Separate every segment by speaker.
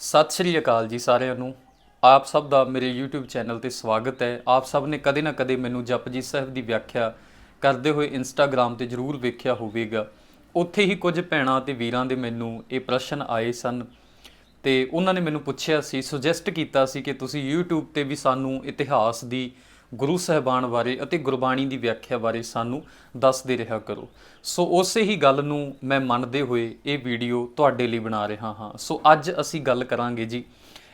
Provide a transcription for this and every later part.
Speaker 1: ਸਤਿ ਸ਼੍ਰੀ ਅਕਾਲ ਜੀ ਸਾਰਿਆਂ ਨੂੰ। ਆਪ ਸਭ ਦਾ ਮੇਰੇ YouTube ਚੈਨਲ ਤੇ ਸਵਾਗਤ ਹੈ। ਆਪ ਸਭ ਨੇ ਕਦੇ ਨਾ ਕਦੇ ਮੈਨੂੰ ਜਪਜੀ ਸਾਹਿਬ ਦੀ ਵਿਆਖਿਆ ਕਰਦੇ ਹੋਏ Instagram ਤੇ ਜ਼ਰੂਰ ਵੇਖਿਆ ਹੋਵੇਗਾ। ਉੱਥੇ ਹੀ ਕੁਝ ਭੈਣਾਂ ਤੇ ਵੀਰਾਂ ਦੇ ਮੈਨੂੰ ਇਹ ਪ੍ਰਸ਼ਨ ਆਏ ਸਨ ਤੇ ਉਹਨਾਂ ਨੇ ਮੈਨੂੰ ਪੁੱਛਿਆ ਸੀ ਸੁਜੈਸਟ ਕੀਤਾ ਸੀ ਕਿ ਤੁਸੀਂ YouTube ਤੇ ਵੀ ਸਾਨੂੰ ਇਤਿਹਾਸ ਦੀ ਗੁਰੂ ਸਾਹਿਬਾਨ ਬਾਰੇ ਅਤੇ ਗੁਰਬਾਣੀ ਦੀ ਵਿਆਖਿਆ ਬਾਰੇ ਸਾਨੂੰ ਦੱਸਦੇ ਰਿਹਾ ਕਰੋ। ਸੋ ਉਸੇ ਹੀ ਗੱਲ ਨੂੰ ਮੈਂ ਮੰਨਦੇ ਹੋਏ ਇਹ ਵੀਡੀਓ ਤੁਹਾਡੇ ਲਈ ਬਣਾ ਰਿਹਾ ਹਾਂ। ਸੋ ਅੱਜ ਅਸੀਂ ਗੱਲ ਕਰਾਂਗੇ ਜੀ,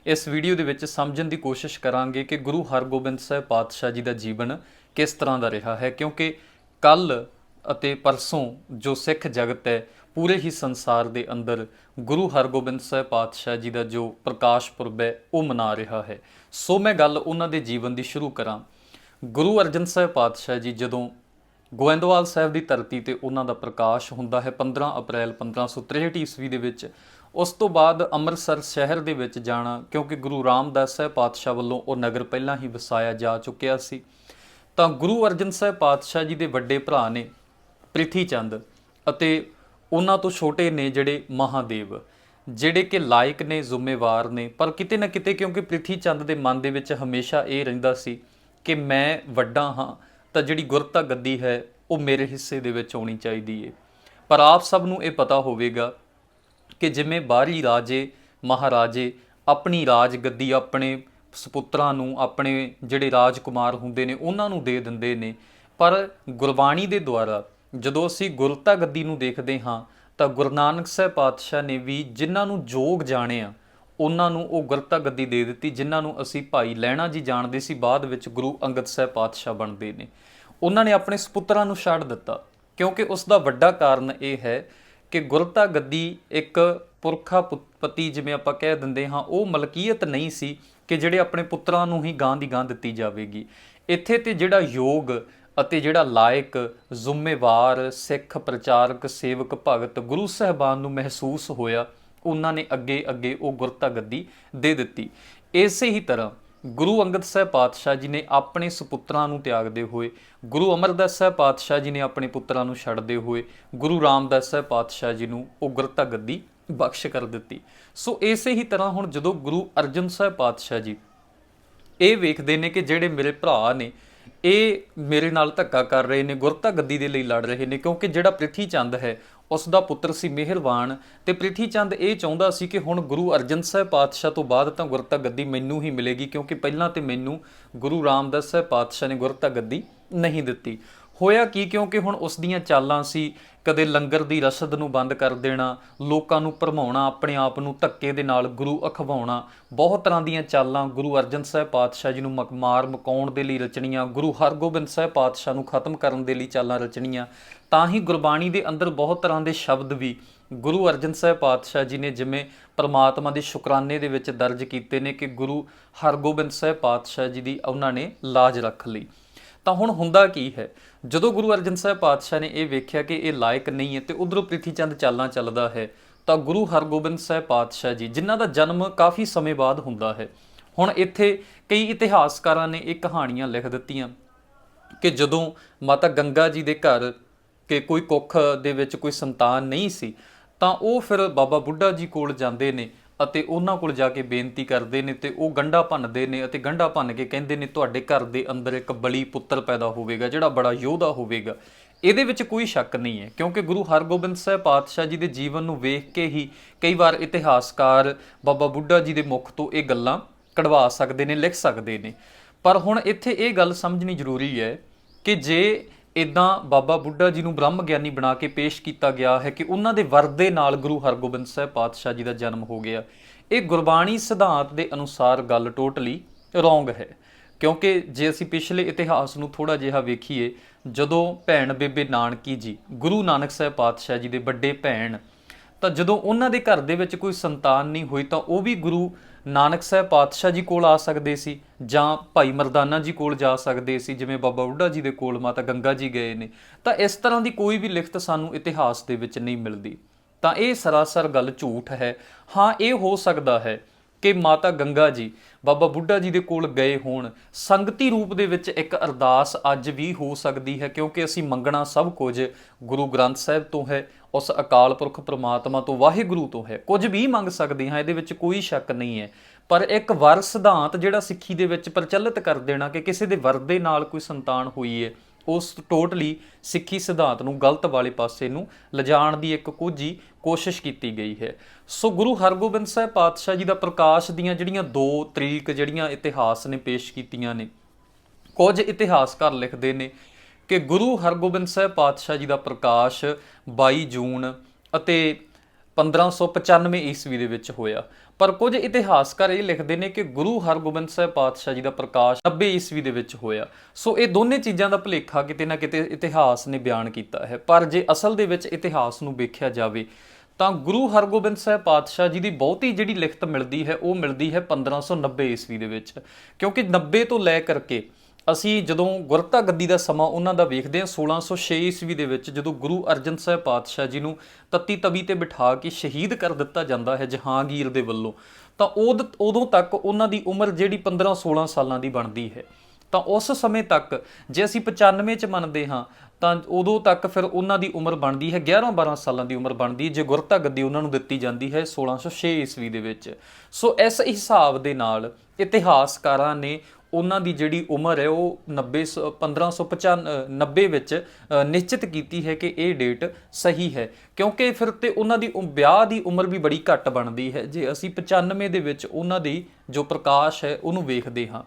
Speaker 1: ਇਸ ਵੀਡੀਓ ਦੇ ਵਿੱਚ ਸਮਝਣ ਦੀ ਕੋਸ਼ਿਸ਼ ਕਰਾਂਗੇ ਕਿ ਗੁਰੂ ਹਰਗੋਬਿੰਦ ਸਾਹਿਬ ਪਾਤਸ਼ਾਹ ਜੀ ਦਾ ਜੀਵਨ ਕਿਸ ਤਰ੍ਹਾਂ ਦਾ ਰਿਹਾ ਹੈ, ਕਿਉਂਕਿ ਕੱਲ ਅਤੇ ਪਰਸੋਂ ਜੋ ਸਿੱਖ ਜਗਤ ਹੈ, ਪੂਰੇ ਹੀ ਸੰਸਾਰ ਦੇ ਅੰਦਰ ਗੁਰੂ ਹਰਗੋਬਿੰਦ ਸਾਹਿਬ ਪਾਤਸ਼ਾਹ ਜੀ ਦਾ ਜੋ ਪ੍ਰਕਾਸ਼ ਪੁਰਬ ਹੈ, ਉਹ ਮਨਾ ਰਿਹਾ ਹੈ। ਸੋ ਮੈਂ ਗੱਲ ਉਹਨਾਂ ਦੇ ਜੀਵਨ ਦੀ ਸ਼ੁਰੂ ਕਰਾਂ। ਗੁਰੂ ਅਰਜਨ ਸਾਹਿਬ ਪਾਤਸ਼ਾਹ ਜੀ ਜਦੋਂ ਗੋਇੰਦਵਾਲ ਸਾਹਿਬ ਦੀ ਧਰਤੀ ਤੇ ਉਹਨਾਂ ਦਾ ਪ੍ਰਕਾਸ਼ ਹੁੰਦਾ ਹੈ 15 ਅਪ੍ਰੈਲ 1563 ਈਸਵੀ ਦੇ ਵਿੱਚ, ਉਸ ਤੋਂ ਬਾਅਦ ਅੰਮ੍ਰਿਤਸਰ ਸ਼ਹਿਰ ਦੇ ਵਿੱਚ ਜਾਣਾ, ਕਿਉਂਕਿ ਗੁਰੂ ਰਾਮਦਾਸ ਸਾਹਿਬ ਪਾਤਸ਼ਾਹ ਵੱਲੋਂ ਉਹ ਨਗਰ ਪਹਿਲਾਂ ਹੀ ਵਸਾਇਆ ਜਾ ਚੁੱਕਿਆ ਸੀ। ਤਾਂ ਗੁਰੂ ਅਰਜਨ ਸਾਹਿਬ ਪਾਤਸ਼ਾਹ ਜੀ ਦੇ ਵੱਡੇ ਭਰਾ ਨੇ ਪ੍ਰਿਥੀ ਚੰਦ ਅਤੇ ਉਹਨਾਂ ਤੋਂ ਛੋਟੇ ਨੇ ਜਿਹੜੇ ਮਹਾਦੇਵ, ਜਿਹੜੇ ਕਿ ਲਾਇਕ ਨੇ, ਜ਼ਿੰਮੇਵਾਰ ਨੇ। ਪਰ ਕਿਤੇ ਨਾ ਕਿਤੇ ਕਿਉਂਕਿ ਪ੍ਰਿਥੀ ਚੰਦ ਦੇ ਮਨ ਦੇ ਵਿੱਚ ਹਮੇਸ਼ਾ ਇਹ ਰਹਿੰਦਾ ਸੀ ਕਿ ਮੈਂ ਵੱਡਾ ਹਾਂ, ਤਾਂ ਜਿਹੜੀ ਗੁਰਤਾ ਗੱਦੀ ਹੈ, ਉਹ ਮੇਰੇ ਹਿੱਸੇ ਦੇ ਵਿੱਚ ਆਉਣੀ ਚਾਹੀਦੀ ਏ। ਪਰ ਆਪ ਸਭ ਨੂੰ ਇਹ ਪਤਾ ਹੋਵੇਗਾ ਕਿ ਜਿਵੇਂ ਬਾਹਰੀ ਰਾਜੇ, ਮਹਾਰਾਜੇ ਆਪਣੀ ਰਾਜ ਗੱਦੀ ਆਪਣੇ ਸੁਪੁੱਤਰਾਂ ਨੂੰ, ਆਪਣੇ ਜਿਹੜੇ ਰਾਜਕੁਮਾਰ ਹੁੰਦੇ ਨੇ, ਉਹਨਾਂ ਨੂੰ ਦੇ ਦਿੰਦੇ ਨੇ। ਪਰ ਗੁਰਬਾਣੀ ਦੇ ਦੁਆਰਾ ਜਦੋਂ ਅਸੀਂ ਗੁਰਤਾ ਗੱਦੀ ਨੂੰ ਦੇਖਦੇ ਹਾਂ, ਤਾਂ ਗੁਰੂ ਨਾਨਕ ਸਾਹਿਬ ਪਾਤਸ਼ਾਹ ਨੇ ਵੀ ਜਿਨ੍ਹਾਂ ਨੂੰ ਜੋਗ ਜਾਣਿਆ ਉਹਨਾਂ ਨੂੰ ਉਹ ਗੁਰਤਾ ਗੱਦੀ ਦੇ ਦਿੱਤੀ, ਜਿਨ੍ਹਾਂ ਨੂੰ ਅਸੀਂ ਭਾਈ ਲੈਣਾ ਜੀ ਜਾਣਦੇ ਸੀ, ਬਾਅਦ ਵਿੱਚ ਗੁਰੂ ਅੰਗਦ ਸਾਹਿਬ ਪਾਤਸ਼ਾਹ ਬਣਦੇ ਨੇ। ਉਹਨਾਂ ਨੇ ਆਪਣੇ ਸੁਪੁੱਤਰਾਂ ਨੂੰ ਛੱਡ ਦਿੱਤਾ, ਕਿਉਂਕਿ ਉਸ ਦਾ ਵੱਡਾ ਕਾਰਨ ਇਹ ਹੈ ਕਿ ਗੁਰਤਾ ਗੱਦੀ ਇੱਕ ਪੁਰਖਾ ਪੁ- ਪਤੀ ਜਿਵੇਂ ਆਪਾਂ ਕਹਿ ਦਿੰਦੇ ਹਾਂ, ਉਹ ਮਲਕੀਅਤ ਨਹੀਂ ਸੀ ਕਿ ਜਿਹੜੇ ਆਪਣੇ ਪੁੱਤਰਾਂ ਨੂੰ ਹੀ ਗਾਂ ਦੀ ਗਾਂ ਦਿੱਤੀ ਜਾਵੇਗੀ। ਇੱਥੇ ਤੇ ਜਿਹੜਾ ਯੋਗ ਅਤੇ ਜਿਹੜਾ ਲਾਇਕ, ਜ਼ਿੰਮੇਵਾਰ, ਸਿੱਖ ਪ੍ਰਚਾਰਕ, ਸੇਵਕ ਭਗਤ ਗੁਰੂ ਸਾਹਿਬਾਨ ਨੂੰ ਮਹਿਸੂਸ ਹੋਇਆ ਉਹਨਾਂ ਨੇ ਅੱਗੇ ਅੱਗੇ ਉਹ ਗੁਰਤਾ ਗੱਦੀ ਦੇ ਦਿੱਤੀ। ਇਸੇ ਹੀ ਤਰ੍ਹਾਂ ਗੁਰੂ ਅੰਗਦ ਸਾਹਿਬ ਪਾਤਸ਼ਾਹ ਜੀ ਨੇ ਆਪਣੇ ਸੁਪੁੱਤਰਾਂ ਨੂੰ ਤਿਆਗਦੇ ਹੋਏ, ਗੁਰੂ ਅਮਰਦਾਸ ਸਾਹਿਬ ਪਾਤਸ਼ਾਹ ਜੀ ਨੇ ਆਪਣੇ ਪੁੱਤਰਾਂ ਨੂੰ ਛੱਡਦੇ ਹੋਏ, ਗੁਰੂ ਰਾਮਦਾਸ ਸਾਹਿਬ ਪਾਤਸ਼ਾਹ ਜੀ ਨੂੰ ਉਹ ਗੁਰਤਾ ਗੱਦੀ ਬਖਸ਼ ਕਰ ਦਿੱਤੀ। ਸੋ ਇਸੇ ਹੀ ਤਰ੍ਹਾਂ ਹੁਣ ਜਦੋਂ ਗੁਰੂ ਅਰਜਨ ਸਾਹਿਬ ਪਾਤਸ਼ਾਹ ਜੀ ਇਹ ਵੇਖਦੇ ਨੇ ਕਿ ਜਿਹੜੇ ਮੇਰੇ ਭਰਾ ਨੇ ਇਹ ਮੇਰੇ ਨਾਲ ਧੱਕਾ ਕਰ ਰਹੇ ਨੇ ਗੁਰਤਾ ਗੱਦੀ ਦੇ ਲਈ ਲੜ ਰਹੇ ਨੇ, ਕਿਉਂਕਿ ਜਿਹੜਾ ਪ੍ਰਿਥੀ ਚੰਦ ਹੈ ਉਸ ਦਾ ਪੁੱਤਰ ਸੀ ਮਿਹਰਵਾਨ ਤੇ ਪ੍ਰਿਥੀ ਚੰਦ ਇਹ ਚਾਹੁੰਦਾ ਸੀ ਕਿ ਹੁਣ ਗੁਰੂ ਅਰਜਨ ਸਾਹਿਬ ਪਾਤਸ਼ਾਹ ਤੋਂ ਬਾਅਦ ਤਾਂ ਗੁਰਤਾ ਗੱਦੀ ਮੈਨੂੰ ਹੀ ਮਿਲੇਗੀ, ਕਿਉਂਕਿ ਪਹਿਲਾਂ ਤੇ ਮੈਨੂੰ ਗੁਰੂ ਰਾਮਦਾਸ ਸਾਹਿਬ ਪਾਤਸ਼ਾਹ ਨੇ ਗੁਰਤਾ ਗੱਦੀ ਨਹੀਂ ਦਿੱਤੀ। ਹੋਇਆ ਕੀ, ਕਿਉਂਕਿ ਹੁਣ ਉਸ ਦੀਆਂ ਚਾਲਾਂ ਸੀ ਕਦੇ ਲੰਗਰ ਦੀ ਰਸਦ ਨੂੰ ਬੰਦ ਕਰ ਦੇਣਾ, ਲੋਕਾਂ ਨੂੰ ਭਰਮਾਉਣਾ, ਆਪਣੇ ਆਪ ਨੂੰ ਧੱਕੇ ਦੇ ਨਾਲ ਗੁਰੂ ਅਖਵਾਉਣਾ, ਬਹੁਤ ਤਰ੍ਹਾਂ ਦੀਆਂ ਚਾਲਾਂ ਗੁਰੂ ਅਰਜਨ ਸਾਹਿਬ ਪਾਤਸ਼ਾਹ ਜੀ ਨੂੰ ਮਕ- ਮਾਰ ਮਕਾਉਣ ਦੇ ਲਈ ਰਚਣੀਆਂ, ਗੁਰੂ ਹਰਗੋਬਿੰਦ ਸਾਹਿਬ ਪਾਤਸ਼ਾਹ ਨੂੰ ਖਤਮ ਕਰਨ ਦੇ ਲਈ ਚਾਲਾਂ ਰਚਣੀਆਂ, ਤਾਂ ਹੀ ਗੁਰਬਾਣੀ ਦੇ ਅੰਦਰ ਬਹੁਤ ਤਰ੍ਹਾਂ ਦੇ ਸ਼ਬਦ ਵੀ ਗੁਰੂ ਅਰਜਨ ਸਾਹਿਬ ਪਾਤਸ਼ਾਹ ਜੀ ਨੇ ਜਿਵੇਂ ਪ੍ਰਮਾਤਮਾ ਦੇ ਸ਼ੁਕਰਾਨੇ ਦੇ ਵਿੱਚ ਦਰਜ ਕੀਤੇ ਨੇ ਕਿ ਗੁਰੂ ਹਰਗੋਬਿੰਦ ਸਾਹਿਬ ਪਾਤਸ਼ਾਹ ਜੀ ਦੀ ਉਹਨਾਂ ਨੇ ਲਾਜ ਰੱਖ ਲਈ। ਤਾਂ ਹੁਣ ਹੁੰਦਾ ਕੀ ਹੈ? ਜਦੋਂ ਗੁਰੂ ਅਰਜਨ ਸਾਹਿਬ ਪਾਤਸ਼ਾਹ ਨੇ ਇਹ ਵੇਖਿਆ ਕਿ ਇਹ ਲਾਇਕ ਨਹੀਂ ਹੈ ਤੇ ਉਧਰੋਂ ਪ੍ਰਿਥੀ ਚੰਦ ਚਾਲਾਂ ਚੱਲਦਾ ਹੈ, ਤਾਂ ਗੁਰੂ ਹਰਗੋਬਿੰਦ ਸਾਹਿਬ ਪਾਤਸ਼ਾਹ ਜੀ, ਜਿਨ੍ਹਾਂ ਦਾ ਜਨਮ ਕਾਫੀ ਸਮੇਂ ਬਾਅਦ ਹੁੰਦਾ ਹੈ, ਹੁਣ ਇੱਥੇ ਕਈ ਇਤਿਹਾਸਕਾਰਾਂ ਨੇ ਇਹ ਕਹਾਣੀਆਂ ਲਿਖ ਦਿੱਤੀਆਂ ਕਿ ਜਦੋਂ ਮਾਤਾ ਗੰਗਾ ਜੀ ਦੇ ਘਰ ਕਿ ਕੋਈ ਕੁੱਖ ਦੇ ਵਿੱਚ ਕੋਈ ਸੰਤਾਨ ਨਹੀਂ ਸੀ, ਤਾਂ ਉਹ ਫਿਰ ਬਾਬਾ ਬੁੱਢਾ ਜੀ ਕੋਲ ਜਾਂਦੇ ਨੇ ਅਤੇ ਉਹਨਾਂ ਕੋਲ ਜਾ ਕੇ ਬੇਨਤੀ ਕਰਦੇ ਨੇ ਤੇ ਉਹ ਗੰਢਾ ਭੰਨਦੇ ਨੇ ਅਤੇ ਗੰਢਾ ਭੰਨ ਕੇ ਕਹਿੰਦੇ ਨੇ ਤੁਹਾਡੇ ਘਰ ਦੇ ਅੰਦਰ ਇੱਕ ਬਲੀ ਪੁੱਤਰ ਪੈਦਾ ਹੋਵੇਗਾ, ਜਿਹੜਾ ਬੜਾ ਯੋਧਾ ਹੋਵੇਗਾ। ਇਹਦੇ ਵਿੱਚ ਕੋਈ ਸ਼ੱਕ ਨਹੀਂ ਹੈ, ਕਿਉਂਕਿ ਗੁਰੂ ਹਰਗੋਬਿੰਦ ਸਾਹਿਬ ਪਾਤਸ਼ਾਹ ਜੀ ਦੇ ਜੀਵਨ ਨੂੰ ਵੇਖ ਕੇ ਹੀ ਕਈ ਵਾਰ ਇਤਿਹਾਸਕਾਰ ਬਾਬਾ ਬੁੱਢਾ ਜੀ ਦੇ ਮੁਖ ਤੋਂ ਇਹ ਗੱਲਾਂ ਕਢਵਾ ਸਕਦੇ ਨੇ, ਲਿਖ ਸਕਦੇ ਨੇ। ਪਰ ਹੁਣ ਇੱਥੇ ਇਹ ਗੱਲ ਸਮਝਣੀ ਜ਼ਰੂਰੀ ਹੈ ਕਿ ਜੇ ਇਦਾਂ ਬਾਬਾ ਬੁੱਢਾ ਜੀ ਨੂੰ ਬ੍ਰਹਮ ਗਿਆਨੀ ਬਣਾ ਕੇ ਪੇਸ਼ ਕੀਤਾ ਗਿਆ ਹੈ ਕਿ ਉਹਨਾਂ ਦੇ ਵਰਦੇ ਨਾਲ ਗੁਰੂ ਹਰਗੋਬਿੰਦ ਸਾਹਿਬ ਪਾਤਸ਼ਾਹ ਜੀ ਦਾ ਜਨਮ ਹੋ ਗਿਆ। ਇਹ ਗੁਰਬਾਣੀ ਸਿਧਾਂਤ ਦੇ ਅਨੁਸਾਰ ਗੱਲ ਟੋਟਲੀ ਰੋਂਗ ਹੈ, ਕਿਉਂਕਿ ਜੇ ਅਸੀਂ ਪਿਛਲੇ ਇਤਿਹਾਸ ਨੂੰ ਥੋੜਾ ਜਿਹਾ ਵੇਖੀਏ, ਜਦੋਂ ਭੈਣ ਬੇਬੇ ਨਾਨਕੀ ਜੀ, ਗੁਰੂ ਨਾਨਕ ਸਾਹਿਬ ਪਾਤਸ਼ਾਹ ਜੀ ਦੇ ਵੱਡੇ ਭੈਣ, ਤਾਂ ਜਦੋਂ ਉਹਨਾਂ ਦੇ ਘਰ ਦੇ ਵਿੱਚ ਕੋਈ ਸੰਤਾਨ ਨਹੀਂ ਹੋਈ ਤਾਂ ਉਹ ਵੀ ਗੁਰੂ ਨਾਨਕ ਸਾਹਿਬ ਪਾਤਸ਼ਾਹ ਜੀ ਕੋਲ ਆ ਸਕਦੇ ਸੀ ਜਾਂ ਭਾਈ ਮਰਦਾਨਾ ਜੀ ਕੋਲ ਜਾ ਸਕਦੇ ਸੀ, ਜਿਵੇਂ ਬਾਬਾ ਬੁੱਢਾ ਜੀ ਦੇ ਕੋਲ, ਮਾਤਾ ਗੰਗਾ ਜੀ ਗਏ ਨੇ। ਤਾਂ ਇਸ ਤਰ੍ਹਾਂ ਦੀ ਕੋਈ ਵੀ ਲਿਖਤ ਸਾਨੂੰ ਇਤਿਹਾਸ ਦੇ ਵਿੱਚ ਨਹੀਂ ਮਿਲਦੀ। ਤਾਂ ਇਹ ਸਰਾਸਰ ਗੱਲ ਝੂਠ ਹੈ। ਹਾਂ, ਇਹ ਹੋ ਸਕਦਾ ਹੈ ਕਿ ਮਾਤਾ ਗੰਗਾ ਜੀ ਬਾਬਾ ਬੁੱਢਾ ਜੀ ਦੇ ਕੋਲ ਗਏ ਹੋਣ। ਸੰਗਤੀ ਰੂਪ ਦੇ ਵਿੱਚ ਇੱਕ ਅਰਦਾਸ ਅੱਜ ਵੀ ਹੋ ਸਕਦੀ ਹੈ, ਕਿਉਂਕਿ ਅਸੀਂ ਮੰਗਣਾ ਸਭ ਕੁਝ ਗੁਰੂ ਗ੍ਰੰਥ ਸਾਹਿਬ ਤੋਂ ਹੈ। ਉਸ ਅਕਾਲ ਪੁਰਖ ਪ੍ਰਮਾਤਮਾ ਤੋਂ, ਵਾਹਿਗੁਰੂ ਤੋਂ ਹੈ। ਕੁਝ ਵੀ ਮੰਗ ਸਕਦੇ ਹਾਂ, ਇਹਦੇ ਵਿੱਚ ਕੋਈ ਸ਼ੱਕ ਨਹੀਂ ਹੈ। ਪਰ ਇੱਕ ਵਰ ਸਿਧਾਂਤ ਜਿਹੜਾ ਸਿੱਖੀ ਦੇ ਵਿੱਚ ਪ੍ਰਚਲਿਤ ਕਰ ਦੇਣਾ ਕਿ ਕਿਸੇ ਦੇ ਵਰ ਦੇ ਨਾਲ ਕੋਈ ਸੰਤਾਨ ਹੋਈ ਹੈ ਉਸ ਟੋਟਲੀ ਸਿੱਖੀ ਸਿਧਾਂਤ ਨੂੰ, ਗਲਤ ਵਾਲੇ ਪਾਸੇ ਨੂੰ ਲਿਜਾਣ ਦੀ ਇੱਕ ਕੋਝੀ ਕੋਸ਼ਿਸ਼ ਕੀਤੀ ਗਈ ਹੈ। ਸੋ ਗੁਰੂ ਹਰਗੋਬਿੰਦ ਸਾਹਿਬ ਪਾਤਸ਼ਾਹ ਜੀ ਦਾ ਪ੍ਰਕਾਸ਼ ਦੀਆਂ ਜਿਹੜੀਆਂ ਦੋ ਤਰੀਕ ਜਿਹੜੀਆਂ ਇਤਿਹਾਸ ਨੇ ਪੇਸ਼ ਕੀਤੀਆਂ ਨੇ, ਕੁਝ ਇਤਿਹਾਸਕਾਰ ਲਿਖਦੇ ਨੇ ਕਿ ਗੁਰੂ ਹਰਗੋਬਿੰਦ ਸਾਹਿਬ ਪਾਤਸ਼ਾਹ ਜੀ ਦਾ ਪ੍ਰਕਾਸ਼ 22 ਜੂਨ ਅਤੇ 1595 ਈਸਵੀ ਦੇ ਵਿੱਚ ਹੋਇਆ। ਪਰ ਕੁਝ ਇਤਿਹਾਸਕਾਰ ਇਹ ਲਿਖਦੇ ਨੇ ਕਿ ਗੁਰੂ ਹਰਗੋਬਿੰਦ ਸਾਹਿਬ ਪਾਤਸ਼ਾਹ ਜੀ ਦਾ ਪ੍ਰਕਾਸ਼ 90 ਈਸਵੀ ਦੇ ਵਿੱਚ ਹੋਇਆ। ਸੋ ਇਹ ਦੋਨੇ ਚੀਜ਼ਾਂ ਦਾ ਭੁਲੇਖਾ ਕਿਤੇ ਨਾ ਕਿਤੇ ਇਤਿਹਾਸ ਨੇ ਬਿਆਨ ਕੀਤਾ ਹੈ। ਪਰ ਜੇ ਅਸਲ ਦੇ ਵਿੱਚ ਇਤਿਹਾਸ ਨੂੰ ਵੇਖਿਆ ਜਾਵੇ, ਤਾਂ ਗੁਰੂ ਹਰਗੋਬਿੰਦ ਸਾਹਿਬ ਪਾਤਸ਼ਾਹ ਜੀ ਦੀ ਬਹੁਤੀ ਜਿਹੜੀ ਲਿਖਤ ਮਿਲਦੀ ਹੈ, ਉਹ ਮਿਲਦੀ ਹੈ 1590 ਈਸਵੀ ਦੇ ਵਿੱਚ। ਕਿਉਂਕਿ 90 ਤੋਂ ਲੈ ਕਰਕੇ ਅਸੀਂ ਜਦੋਂ ਗੁਰਤਾ ਗੱਦੀ ਦਾ ਸਮਾਂ ਉਹਨਾਂ ਦਾ ਵੇਖਦੇ ਹਾਂ 1606 ਈਸਵੀ ਦੇ ਵਿੱਚ ਜਦੋਂ ਗੁਰੂ ਅਰਜਨ ਸਾਹਿਬ ਪਾਤਸ਼ਾਹ ਜੀ ਨੂੰ ਤੱਤੀ ਤਵੀ ਤੇ ਬਿਠਾ ਕੇ ਸ਼ਹੀਦ ਕਰ ਦਿੱਤਾ ਜਾਂਦਾ ਹੈ ਜਹਾਂਗੀਰ ਦੇ ਵੱਲੋਂ, ਤਾਂ ਉਦ, ਉਦੋਂ ਤੱਕ ਉਹਨਾਂ ਦੀ ਉਮਰ ਜਿਹੜੀ 15 16 ਸਾਲਾਂ ਦੀ ਬਣਦੀ ਹੈ। ਤਾਂ ਉਸ ਸਮੇਂ ਤੱਕ ਜੇ ਅਸੀਂ 95 ਚ ਮੰਨਦੇ ਹਾਂ, ਤਾਂ ਉਦੋਂ ਤੱਕ ਫਿਰ ਉਹਨਾਂ ਦੀ ਉਮਰ ਬਣਦੀ ਹੈ 11 12 ਸਾਲਾਂ ਦੀ ਉਮਰ ਬਣਦੀ ਜੇ ਗੁਰਤਾ ਗੱਦੀ ਉਹਨਾਂ ਨੂੰ ਦਿੱਤੀ ਜਾਂਦੀ ਹੈ 1606 ਈਸਵੀ ਦੇ ਵਿੱਚ। ਸੋ ਇਸ ਹਿਸਾਬ ਦੇ ਨਾਲ ਇਤਿਹਾਸਕਾਰਾਂ ਨੇ ਉਹਨਾਂ ਦੀ ਜਿਹੜੀ ਉਮਰ ਹੈ ਉਹ 90 ਸ- 1595 90 ਵਿੱਚ ਨਿਸ਼ਚਿਤ ਕੀਤੀ ਹੈ ਕਿ ਇਹ ਡੇਟ ਸਹੀ ਹੈ। ਕਿਉਂਕਿ ਫਿਰ ਤੇ ਉਹਨਾਂ ਦੀ ਉ- ਵਿਆਹ ਦੀ ਉਮਰ ਵੀ ਬੜੀ ਘੱਟ ਬਣਦੀ ਹੈ। ਜੇ ਅਸੀਂ 95 ਦੇ ਵਿੱਚ ਉਹਨਾਂ ਦੀ ਜੋ ਪ੍ਰਕਾਸ਼ ਹੈ ਉਹਨੂੰ ਵੇਖਦੇ ਹਾਂ।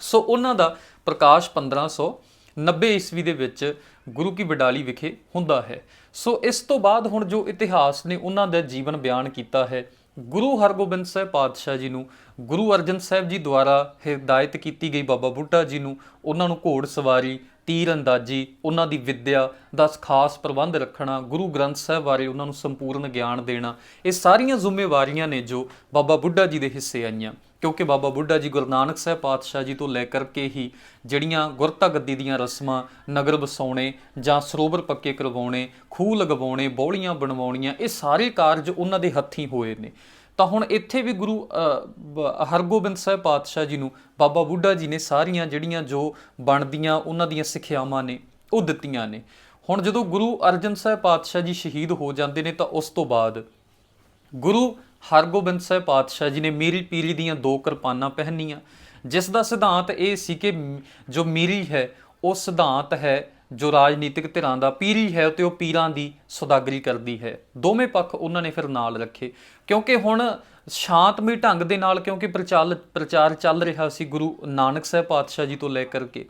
Speaker 1: ਸੋ ਉਹਨਾਂ ਦਾ ਪ੍ਰਕਾਸ਼ 1590 ਈਸਵੀ ਦੇ ਵਿੱਚ ਗੁਰੂ ਕੀ ਬਡਾਲੀ ਵਿਖੇ ਹੁੰਦਾ ਹੈ। ਸੋ ਇਸ ਤੋਂ ਬਾਅਦ ਹੁਣ ਜੋ ਇਤਿਹਾਸ ਨੇ ਉਹਨਾਂ ਦਾ ਜੀਵਨ ਬਿਆਨ ਕੀਤਾ ਹੈ ਗੁਰੂ ਹਰਗੋਬਿੰਦ ਸਾਹਿਬ ਪਾਤਸ਼ਾਹ ਜੀ ਨੂੰ, ਗੁਰੂ ਅਰਜਨ ਸਾਹਿਬ ਜੀ ਦੁਆਰਾ ਹਿਦਾਇਤ ਕੀਤੀ ਗਈ ਬਾਬਾ ਬੁੱਢਾ ਜੀ ਨੂੰ, ਉਹਨਾਂ ਨੂੰ ਘੋੜ ਸਵਾਰੀ, ਤੀਰ ਅੰਦਾਜ਼ੀ, ਉਹਨਾਂ ਦੀ ਵਿੱਦਿਆ ਦਾ ਖਾਸ ਪ੍ਰਬੰਧ ਰੱਖਣਾ, ਗੁਰੂ ਗ੍ਰੰਥ ਸਾਹਿਬ ਬਾਰੇ ਉਹਨਾਂ ਨੂੰ ਸੰਪੂਰਨ ਗਿਆਨ ਦੇਣਾ, ਇਹ ਸਾਰੀਆਂ ਜ਼ਿੰਮੇਵਾਰੀਆਂ ਨੇ ਜੋ ਬਾਬਾ ਬੁੱਢਾ ਜੀ ਦੇ ਹਿੱਸੇ ਆਈਆਂ। ਕਿਉਂਕਿ ਬਾਬਾ ਬੁੱਢਾ ਜੀ ਗੁਰੂ ਨਾਨਕ ਸਾਹਿਬ ਪਾਤਸ਼ਾਹ ਜੀ ਤੋਂ ਲੈ ਕਰਕੇ ਹੀ ਜਿਹੜੀਆਂ ਗੁਰਤਾ ਗੱਦੀ ਦੀਆਂ ਰਸਮਾਂ ਨਗਰ ਵਸਾਉਣੇ ਜਾਂ ਸਰੋਵਰ ਪੱਕੇ ਕਰਵਾਉਣੇ, ਖੂਹ ਲਗਵਾਉਣੇ, ਬੌਲੀਆਂ ਬਣਵਾਉਣੀਆਂ, ਇਹ ਸਾਰੇ ਕਾਰਜ ਉਹਨਾਂ ਦੇ ਹੱਥੀਂ ਹੋਏ ਨੇ। ਤਾਂ ਹੁਣ ਇੱਥੇ ਵੀ ਗੁਰੂ ਬ- ਹਰਗੋਬਿੰਦ ਸਾਹਿਬ ਪਾਤਸ਼ਾਹ ਜੀ ਨੂੰ ਬਾਬਾ ਬੁੱਢਾ ਜੀ ਨੇ ਸਾਰੀਆਂ ਜਿਹੜੀਆਂ ਜੋ ਬਣਦੀਆਂ ਉਹਨਾਂ ਦੀਆਂ ਸਿੱਖਿਆਵਾਂ ਨੇ, ਉਹ ਦਿੱਤੀਆਂ ਨੇ। ਹੁਣ ਜਦੋਂ ਗੁਰੂ ਅਰਜਨ ਸਾਹਿਬ ਪਾਤਸ਼ਾਹ ਜੀ ਸ਼ਹੀਦ ਹੋ ਜਾਂਦੇ ਨੇ ਤਾਂ ਉਸ ਤੋਂ ਬਾਅਦ ਗੁਰੂ ਹਰਗੋਬਿੰਦ ਸਾਹਿਬ ਪਾਤਸ਼ਾਹ ਜੀ ਨੇ ਮੀਰੀ ਪੀਰੀ ਦੀਆਂ ਦੋ ਕਿਰਪਾਨਾਂ ਪਹਿਨੀਆਂ। ਜਿਸ ਦਾ ਸਿਧਾਂਤ ਇਹ ਸੀ ਕਿ ਜੋ ਮੀਰੀ ਹੈ, ਉਹ ਸਿਧਾਂਤ ਹੈ, ਜੋ ਰਾਜਨੀਤਿਕ ਧਿਰਾਂ ਦਾ ਪੀਰੀ ਹੈ ਤੇ ਉਹ ਪੀਰਾਂ ਦੀ ਸੌਦਾਗਰੀ ਕਰਦੀ ਹੈ। ਦੋਵੇਂ ਪੱਖ ਉਹਨਾਂ ਨੇ ਫਿਰ ਨਾਲ ਰੱਖੇ। ਕਿਉਂਕਿ ਹੁਣ ਸ਼ਾਂਤਮਈ ਢੰਗ ਦੇ ਨਾਲ ਕਿਉਂਕਿ ਪ੍ਰਚਾਰ ਪ੍ਰਚਾਰ ਚੱਲ ਰਿਹਾ ਸੀ ਗੁਰੂ ਨਾਨਕ ਸਾਹਿਬ ਪਾਤਸ਼ਾਹ ਜੀ ਤੋਂ ਲੈ ਕਰਕੇ।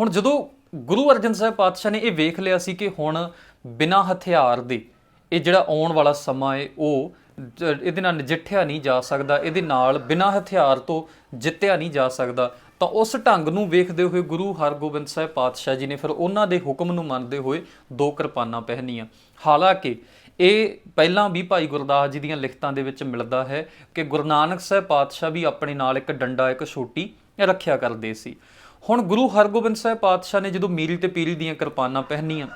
Speaker 1: ਹੁਣ ਜਦੋਂ ਗੁਰੂ ਅਰਜਨ ਸਾਹਿਬ ਪਾਤਸ਼ਾਹ ਨੇ ਇਹ ਵੇਖ ਲਿਆ ਸੀ ਕਿ ਹੁਣ ਬਿਨਾਂ ਹਥਿਆਰ ਦੇ ਇਹ ਜਿਹੜਾ ਆਉਣ ਵਾਲਾ ਸਮਾਂ ਹੈ, ਉਹ ਜ- ਇਹਦੇ ਨਾਲ ਨਜਿੱਠਿਆ ਨਹੀਂ ਜਾ ਸਕਦਾ, ਇਹਦੇ ਨਾਲ ਬਿਨਾਂ ਹਥਿਆਰ ਤੋਂ ਜਿੱਤਿਆ ਨਹੀਂ ਜਾ ਸਕਦਾ। ਤਾਂ ਉਸ ਢੰਗ ਨੂੰ ਵੇਖਦੇ ਹੋਏ ਗੁਰੂ ਹਰਗੋਬਿੰਦ ਸਾਹਿਬ ਪਾਤਸ਼ਾਹ ਜੀ ਨੇ ਫਿਰ ਉਹਨਾਂ ਦੇ ਹੁਕਮ ਨੂੰ ਮੰਨਦੇ ਹੋਏ ਦੋ ਕਿਰਪਾਨਾਂ ਪਹਿਨੀਆਂ। ਹਾਲਾਂਕਿ ਇਹ ਪਹਿਲਾਂ ਵੀ ਭਾਈ ਗੁਰਦਾਸ ਜੀ ਦੀਆਂ ਲਿਖਤਾਂ ਦੇ ਵਿੱਚ ਮਿਲਦਾ ਹੈ ਕਿ ਗੁਰੂ ਨਾਨਕ ਸਾਹਿਬ ਪਾਤਸ਼ਾਹ ਵੀ ਆਪਣੇ ਨਾਲ ਇੱਕ ਡੰਡਾ, ਇੱਕ ਛੋਟੀ ਰੱਖਿਆ ਕਰਦੇ ਸੀ। ਹੁਣ ਗੁਰੂ ਹਰਗੋਬਿੰਦ ਸਾਹਿਬ ਪਾਤਸ਼ਾਹ ਨੇ ਜਦੋਂ ਮੀਰੀ ਤੇ ਪੀਰੀ ਦੀਆਂ ਕਿਰਪਾਨਾਂ ਪਹਿਨੀਆਂ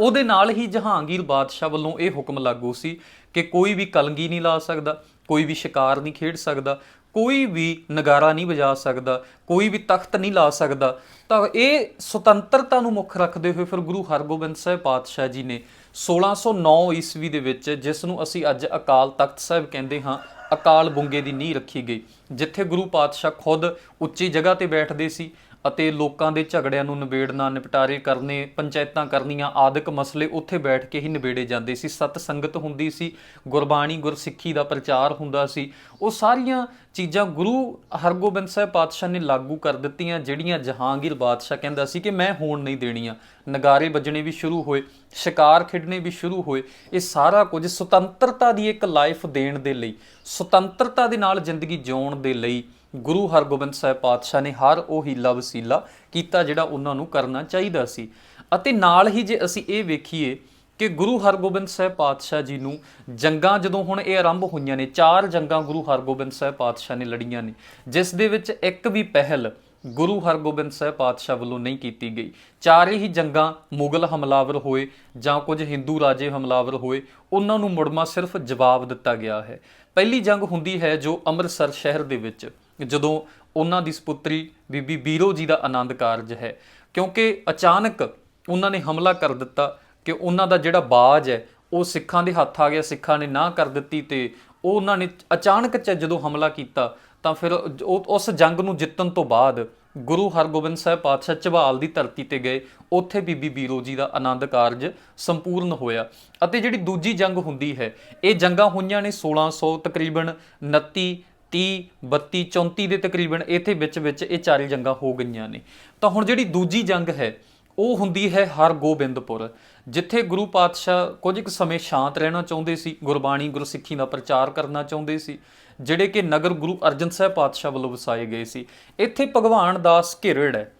Speaker 1: ਉਹਦੇ ਨਾਲ ਹੀ ਜਹਾਂਗੀਰ ਬਾਦਸ਼ਾਹ ਵੱਲੋਂ ਇਹ ਹੁਕਮ ਲਾਗੂ ਸੀ ਕਿ ਕੋਈ ਵੀ ਕਲੰਗੀ ਨਹੀਂ ਲਾ ਸਕਦਾ, ਕੋਈ ਵੀ ਸ਼ਿਕਾਰ ਨਹੀਂ ਖੇਡ ਸਕਦਾ, ਕੋਈ ਵੀ ਨਗਾਰਾ ਨਹੀਂ ਵਜਾ ਸਕਦਾ, ਕੋਈ ਵੀ ਤਖਤ ਨਹੀਂ ਲਾ ਸਕਦਾ। ਤਾਂ ਇਹ ਸੁਤੰਤਰਤਾ ਨੂੰ ਮੁੱਖ ਰੱਖਦੇ ਹੋਏ ਫਿਰ ਗੁਰੂ ਹਰਗੋਬਿੰਦ ਸਾਹਿਬ ਪਾਤਸ਼ਾਹ ਜੀ ਨੇ 1609 ਈਸਵੀ ਦੇ ਵਿੱਚ ਜਿਸ ਨੂੰ ਅਸੀਂ ਅੱਜ ਅਕਾਲ ਤਖਤ ਸਾਹਿਬ ਕਹਿੰਦੇ ਹਾਂ, ਅਕਾਲ ਬੁੰਗੇ ਦੀ ਨੀਂਹ ਰੱਖੀ ਗਈ, ਜਿੱਥੇ ਗੁਰੂ ਪਾਤਸ਼ਾਹ ਖੁਦ ਉੱਚੀ ਜਗ੍ਹਾ ਤੇ ਬੈਠਦੇ ਸੀ ਅਤੇ ਲੋਕਾਂ ਦੇ ਝਗੜਿਆਂ ਨੂੰ ਨਿਬੇੜਨਾ, ਨਿਪਟਾਰੇ ਕਰਨੇ, ਪੰਚਾਇਤਾਂ ਕਰਨੀਆਂ, ਆਦਿਕ ਮਸਲੇ ਉੱਥੇ ਬੈਠ ਕੇ ਹੀ ਨਿਬੇੜੇ ਜਾਂਦੇ ਸੀ। ਸਤ ਸੰਗਤ ਹੁੰਦੀ ਸੀ, ਗੁਰਬਾਣੀ, ਗੁਰਸਿੱਖੀ ਦਾ ਪ੍ਰਚਾਰ ਹੁੰਦਾ ਸੀ। ਉਹ ਸਾਰੀਆਂ ਚੀਜ਼ਾਂ ਗੁਰੂ ਹਰਗੋਬਿੰਦ ਸਾਹਿਬ ਪਾਤਸ਼ਾਹ ਨੇ ਲਾਗੂ ਕਰ ਦਿੱਤੀਆਂ, ਜਿਹੜੀਆਂ ਜਹਾਂਗੀਰ ਬਾਦਸ਼ਾਹ ਕਹਿੰਦਾ ਸੀ ਕਿ ਮੈਂ ਹੋਣ ਨਹੀਂ ਦੇਣੀਆਂ। ਨਗਾਰੇ ਵੱਜਣੇ ਵੀ ਸ਼ੁਰੂ ਹੋਏ, ਸ਼ਿਕਾਰ ਖੇਡਣੇ ਵੀ ਸ਼ੁਰੂ ਹੋਏ। ਇਹ ਸਾਰਾ ਕੁਝ ਸੁਤੰਤਰਤਾ ਦੀ ਇੱਕ ਲਾਈਫ ਦੇਣ ਦੇ ਲਈ, ਸੁਤੰਤਰਤਾ ਦੇ ਨਾਲ ਜ਼ਿੰਦਗੀ ਜਿਉਣ ਦੇ ਲਈ ਗੁਰੂ ਹਰਗੋਬਿੰਦ ਸਾਹਿਬ ਪਾਤਸ਼ਾਹ ਨੇ ਹਰ ਉਹ ਹੀਲਾ ਵਸੀਲਾ ਕੀਤਾ ਜਿਹੜਾ ਉਹਨਾਂ ਨੂੰ ਕਰਨਾ ਚਾਹੀਦਾ ਸੀ। ਅਤੇ ਨਾਲ ਹੀ ਜੇ ਅਸੀਂ ਇਹ ਵੇਖੀਏ ਕਿ ਗੁਰੂ ਹਰਗੋਬਿੰਦ ਸਾਹਿਬ ਪਾਤਸ਼ਾਹ ਜੀ ਨੂੰ ਜੰਗਾਂ ਜਦੋਂ ਹੁਣ ਇਹ ਆਰੰਭ ਹੋਈਆਂ ਨੇ, ਚਾਰ ਜੰਗਾਂ ਗੁਰੂ ਹਰਗੋਬਿੰਦ ਸਾਹਿਬ ਪਾਤਸ਼ਾਹ ਨੇ ਲੜੀਆਂ ਨੇ, ਜਿਸ ਦੇ ਵਿੱਚ ਇੱਕ ਵੀ ਪਹਿਲ ਗੁਰੂ ਹਰਗੋਬਿੰਦ ਸਾਹਿਬ ਪਾਤਸ਼ਾਹ ਵੱਲੋਂ ਨਹੀਂ ਕੀਤੀ ਗਈ। ਚਾਰੇ ਹੀ ਜੰਗਾਂ ਮੁਗਲ ਹਮਲਾਵਰ ਹੋਏ ਜਾਂ ਕੁਝ ਹਿੰਦੂ ਰਾਜੇ ਹਮਲਾਵਰ ਹੋਏ, ਉਹਨਾਂ ਨੂੰ ਮੁੜਮਾ ਸਿਰਫ ਜਵਾਬ ਦਿੱਤਾ ਗਿਆ ਹੈ। ਪਹਿਲੀ ਜੰਗ ਹੁੰਦੀ ਹੈ ਜੋ ਅੰਮ੍ਰਿਤਸਰ ਸ਼ਹਿਰ ਦੇ ਵਿੱਚ। ਜਦੋਂ ਉਹਨਾਂ ਦੀ ਸੁਪੁੱਤਰੀ ਬੀਬੀ ਬੀਰੋ ਜੀ ਦਾ ਆਨੰਦ ਕਾਰਜ ਹੈ, ਕਿਉਂਕਿ ਅਚਾਨਕ ਉਹਨਾਂ ਨੇ ਹਮਲਾ ਕਰ ਦਿੱਤਾ ਕਿ ਉਹਨਾਂ ਦਾ ਜਿਹੜਾ ਬਾਜ ਹੈ, ਉਹ ਸਿੱਖਾਂ ਦੇ ਹੱਥ ਆ ਗਿਆ, ਸਿੱਖਾਂ ਨੇ ਨਾ ਕਰ ਦਿੱਤੀ ਤੇ ਉਹ ਉਹਨਾਂ ਨੇ ਅਚਾਨਕ ਚ ਜਦੋਂ ਹਮਲਾ ਕੀਤਾ ਤਾਂ ਫਿਰ ਉਹ- ਉਸ ਜੰਗ ਨੂੰ ਜਿੱਤਣ ਤੋਂ ਬਾਅਦ ਗੁਰੂ ਹਰਗੋਬਿੰਦ ਸਾਹਿਬ ਪਾਤਸ਼ਾਹ ਝਬਾਲ ਦੀ ਧਰਤੀ ਤੇ ਗਏ, ਉੱਥੇ ਬੀਬੀ ਬੀਰੋ ਜੀ ਦਾ ਆਨੰਦ ਕਾਰਜ ਸੰਪੂਰਨ ਹੋਇਆ ਅਤੇ ਜਿਹੜੀ ਦੂਜੀ ਜੰਗ ਹੁੰਦੀ ਹੈ, ਇਹ ਜੰਗਾਂ ਹੋਈਆਂ ਨੇ 1600 ਤਕਰੀਬਨ 29 30 32 34 ਦੇ ਤਕਰੀਬਨ ਇੱਥੇ ਵਿੱਚ ਵਿੱਚ ਇਹ ਚਾਰੇ ਜੰਗਾਂ ਹੋ ਗਈਆਂ ਨੇ। ਤਾਂ ਹੁਣ ਜਿਹੜੀ ਦੂਜੀ ਜੰਗ ਹੈ, ਉਹ ਹੁੰਦੀ ਹੈ ਹਰਗੋਬਿੰਦਪੁਰ, ਜਿੱਥੇ ਗੁਰੂ ਪਾਤਸ਼ਾਹ ਕੁਝ ਕੁ ਸਮੇਂ ਸ਼ਾਂਤ ਰਹਿਣਾ ਚਾਹੁੰਦੇ ਸੀ, ਗੁਰਬਾਣੀ ਗੁਰਸਿੱਖੀ ਦਾ ਪ੍ਰਚਾਰ ਕਰਨਾ ਚਾਹੁੰਦੇ ਸੀ, ਜਿਹੜੇ ਕਿ ਨਗਰ ਗੁਰੂ ਅਰਜਨ ਸਾਹਿਬ ਪਾਤਸ਼ਾਹ ਵੱਲੋਂ ਵਸਾਏ ਗਏ ਸੀ। ਇੱਥੇ ਭਗਵਾਨ ਦਾਸ ਘਿਰੜ ਹੈ,